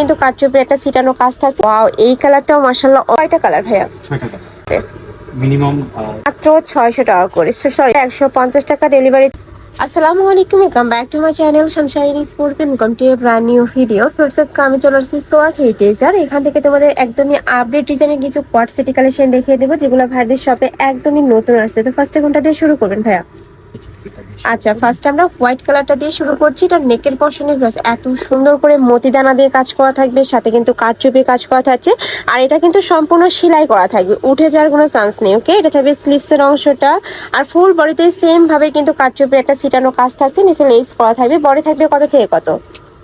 কিন্তু কারচুপির একটা সিটানো কাজ থাকছে। ওয়াও এই কালারটাও মাসাল্লাহ কয়টা কালার ভাইয়া? মিনিমাম মাত্র ছয়শো টাকা করে। সরি একশো পঞ্চাশ টাকা ডেলিভারি আসসালামু আলাইকুম welcome back to my channel sunshine sport welcome to a brand new video first আমি চলে আসছি সোয়াক হেরিটেজার এখান থেকে তোমাদের একদমই আপডেট ডিজাইনের কিছু কোয়াট সিটি কালেকশন দেখিয়ে দেবো যেগুলো ভাইদের শপে একদমই নতুন আসছে। তো ফার্স্টে কোনটা দিয়ে শুরু করবেন ভাইয়া? আচ্ছা ফার্স্ট আমরা হোয়াইট কালারটা দিয়ে শুরু করছি। এটা নেকের পশনে এত সুন্দর করে মতিদানা দিয়ে কাজ করা থাকবে, সাথে কিন্তু কাঠচুপি কাজ করা থাকছে। আর এটা কিন্তু সম্পূর্ণ সেলাই করা থাকবে, উঠে যাওয়ার কোনো চান্স নেই ওকে এটা থাকবে স্লিভসের অংশটা। আর ফুল বডিতে সেমভাবে কিন্তু কারচুপির একটা ছিটানো কাজ থাকছে, নিচে লেস করা থাকবে বডি থাকবে কত থেকে কত?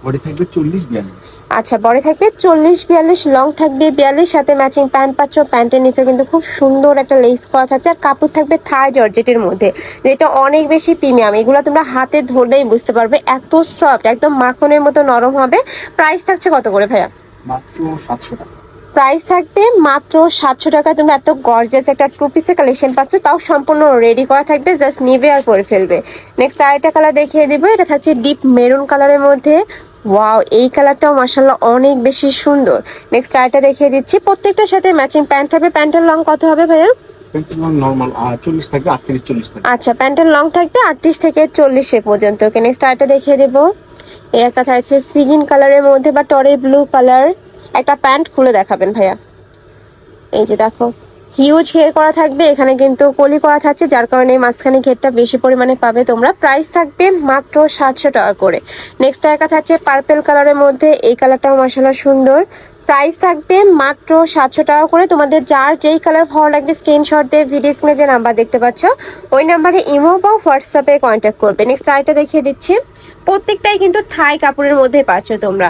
বডি থাকবে চল্লিশ বিয়াল্লিশ। আচ্ছা বডি থাকবে চল্লিশ বিয়াল্লিশ লং থাকবে বিয়াল্লিশ সাথে ম্যাচিং প্যান্ট পাচ্ছ প্যান্টের নিচে কিন্তু খুব সুন্দর একটা লেস করা থাকছে আর কাপড় থাকবে থাই জর্জেটের মধ্যে যেটা অনেক বেশি প্রিমিয়াম এগুলো তোমরা হাতে ধরলেই বুঝতে পারবে এত সফট একদম মাখনের মতো নরম হবে প্রাইস থাকছে কত করে ভাইয়া? মাত্র সাতশো টাকা। প্রাইস থাকবে মাত্র সাতশো টাকা তোমরা এত গর্জিয়াস একটা টু পিসের কালেকশন পাচ্ছ তাও সম্পূর্ণ রেডি করা থাকবে জাস্ট নিবে আর পরে ফেলবে। নেক্সট আরেকটা কালার দেখিয়ে দিব এটা থাকছে ডিপ মেরুন কালারের মধ্যে ওয়াও এই কালারটাও মাসাল্লাহ অনেক বেশি সুন্দর। নেক্সট আরেকটা দেখিয়ে দিচ্ছি। প্রত্যেকটার সাথে ম্যাচিং প্যান্ট থাকবে প্যান্টের লং কত হবে ভাইয়া? আচ্ছা প্যান্টের লং থাকবে আটত্রিশ থেকে চল্লিশে পর্যন্ত। ওকে নেক্সট আরেকটা দেখিয়ে দেবো। এই একটা থাকছে সিগিন কালারের মধ্যে বা টরের ব্লু কালার একটা প্যান্ট খুলে দেখাবেন ভাইয়া। এই যে দেখো। হিউজ ঘের করা থাকবে, এখানে কিন্তু কলি করা থাকছে, যার কারণে মাঝখানে ঘেরটা বেশি পরিমাণে পাবে তোমরা। প্রাইস থাকবে মাত্র সাতশো টাকা করে। নেক্সট একা থাকছে পার্পেল কালারের মধ্যে, এই কালারটাও মশলা সুন্দর। প্রাইস থাকবে মাত্র সাতশো টাকা করে। তোমাদের যার যেই কালার ভালো লাগবে স্ক্রিনশট দিয়ে ভিডিও স্ক্রিনে যে নাম্বার দেখতে পাচ্ছ, ওই নাম্বারে ইমো বা হোয়াটসঅ্যাপে কন্ট্যাক্ট করবে। নেক্সট আরেকটা দেখিয়ে দিচ্ছি। প্রত্যেকটাই কিন্তু থাই কাপড়ের মধ্যে পাচ্ছ তোমরা।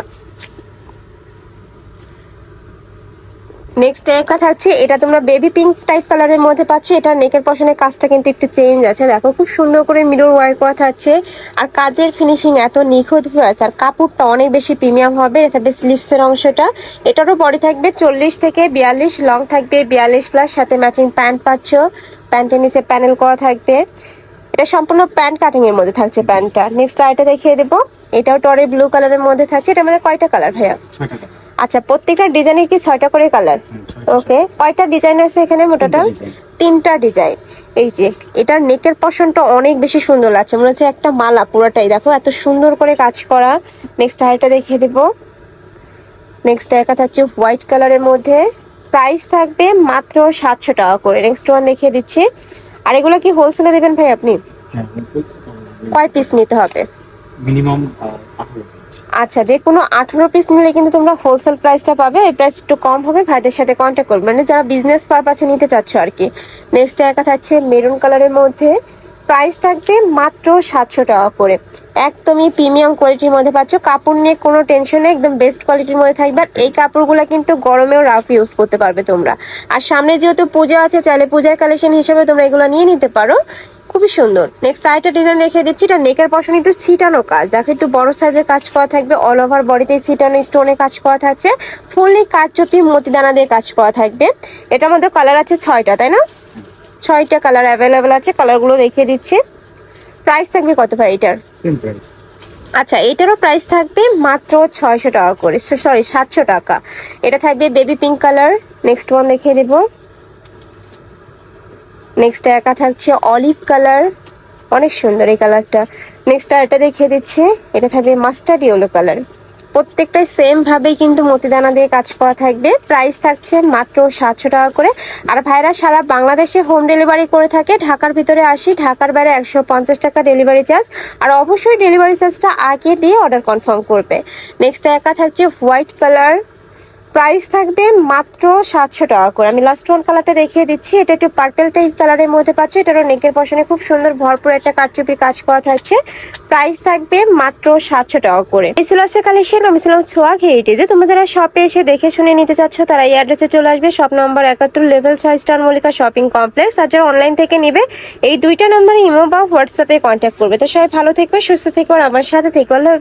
নেক্সট একটা থাকছে, এটা তোমরা বেবি পিঙ্ক টাইপ কালারের মধ্যে পাচ্ছ, এটা নেকের পশনের কাজটা কিন্তু একটু চেঞ্জ আছে। দেখো, খুব সুন্দর করে মিরর ওয়ার্ক করা থাকছে। আর কাজের ফিনিশিং এত নিখুঁত আছে আর কাপড়টা অনেক বেশি প্রিমিয়াম হবে, এটা থাকবে স্লিভসের অংশটা। এটারও বডি থাকবে চল্লিশ থেকে বিয়াল্লিশ লং থাকবে বিয়াল্লিশ প্লাস সাথে ম্যাচিং প্যান্ট পাচ্ছ। প্যান্টের নিচে প্যানেল করা থাকবে। এটা সম্পূর্ণ প্যান্ট কাটিং এর মধ্যে থাকছে প্যান্টটা নেক্সট আরেকটা দেখিয়ে দেবো। এটাও টরে ব্লু কালারের মধ্যে থাকছে। এটার মধ্যে কয়টা কালার ভাইয়া? আচ্ছা প্রত্যেকটা ডিজাইনের কি ছয়টা করে কালার ওকে কয়টা ডিজাইন আছে এখানে মোটাটাল তিনটা ডিজাইন এই যে এটার নেকের পশনটা অনেক বেশি সুন্দর লাগছে। মনে হচ্ছে একটা মালা পুরোটাই। দেখো এত সুন্দর করে কাজ করা। নেক্সট আরেকটা দেখিয়ে দেবো। নেক্সট একা থাকছে হোয়াইট কালারের মধ্যে। প্রাইস থাকবে মাত্র সাতশো টাকা করে। নেক্সট ওয়ান দেখিয়ে দিচ্ছি। আর এগুলো কি হোলসেলে দেবেন ভাই আপনি? হ্যাঁ কয় পিস নিতে হবে? মিনিমাম আচ্ছা যে কোনো আঠারো পিস নিলে কিন্তু তোমরা হোলসেল প্রাইসটা পাবে। এই প্রাইস একটু কম হবে, ভাইদের সাথে কন্ট্যাক্ট করবে। মানে যারা বিজনেস পারপাসে নিতে চাচ্ছ আর কি নেক্সট একা থাকছে মেরুন কালারের মধ্যে। প্রাইস থাকবে মাত্র সাতশো টাকা করে। একদমই প্রিমিয়াম কোয়ালিটির মধ্যে পাচ্ছ। কাপড় নিয়ে কোনো টেনশন নেই, একদম বেস্ট কোয়ালিটির মধ্যে থাকবে। আর এই কাপড়গুলো কিন্তু গরমেও রাফ ইউজ করতে পারবে তোমরা। আর সামনে যেহেতু পূজা আছে, চাইলে পূজার কালেকশন হিসেবে তোমরা এগুলো নিয়ে নিতে পারো। খুবই সুন্দর। নেক্সট আরেকটা ডিজাইন দেখিয়ে দিচ্ছি এটা নেকের পশন একটু ছিটানো কাজ। দেখো একটু বড় সাইজের কাজ করা থাকবে অল ওভার বডিতে ছিটানো স্টোনে কাজ করা থাকছে ফুললি কাঠচুপি মতিদানা দিয়ে কাজ করা থাকবে। এটার মধ্যে কালার আছে ছয়টা তাই না? ছয়টা কালার অ্যাভেলেবেল আছে কালারগুলো দেখিয়ে দিচ্ছি। প্রাইস থাকবে কত ভাই এটার? সেম প্রাইস আচ্ছা এটারও প্রাইস থাকবে মাত্র ছয়শো টাকা করে সরি সাতশো টাকা। এটা থাকবে baby pink colour next one দেখিয়ে দেবো। নেক্সট একা থাকছে অলিভ কালার অনেক সুন্দর এই কালারটা নেক্সট এটা দেখিয়ে দিচ্ছে। এটা থাকবে মাস্টার্ড ইয়েলো কালার প্রত্যেকটাই সেম ভাবেই কিন্তু মতিদানা দিয়ে কাজ করা থাকবে। প্রাইস থাকছে মাত্র সাতশো টাকা করে। আর ভাইরা, সারা বাংলাদেশে হোম ডেলিভারি করে থাকে। ঢাকার ভিতরে আসি, ঢাকার বাইরে একশো পঞ্চাশ টাকা ডেলিভারি চার্জ আর অবশ্যই ডেলিভারি চার্জটা আগে দিয়ে অর্ডার কনফার্ম করবে। নেক্সট একা থাকছে হোয়াইট কালার প্রাইস থাকবে মাত্র সাতশো টাকা করে। আমি লাস্ট ওয়ান কালারটা দেখিয়ে দিচ্ছি। এটা একটু পার্পেল টাইপ কালারের মধ্যে পাচ্ছ। এটারও নেকের পশনে খুব সুন্দর ভরপুর একটা কারচুপি কাজ করা থাকছে। প্রাইস থাকবে মাত্র সাতশো টাকা করে। আজকে কালেকশন আমি ছিলাম ছোয়া হেরিটেজে তোমরা যারা শপে এসে দেখে শুনে নিতে চাচ্ছ, তারা এই অ্যাড্রেসে চলে আসবে। শপ নম্বর একাত্তর লেভেল ছয় স্টার মল্লিকা শপিং কমপ্লেক্স আর যারা অনলাইন থেকে নিবে, এই দুইটা নম্বরে ইমো বা হোয়াটসঅ্যাপে কন্ট্যাক্ট করবে। তো সবাই ভালো থেকো, সুস্থ থেকো, আর আমার সাথে থেকো। আল্লাহ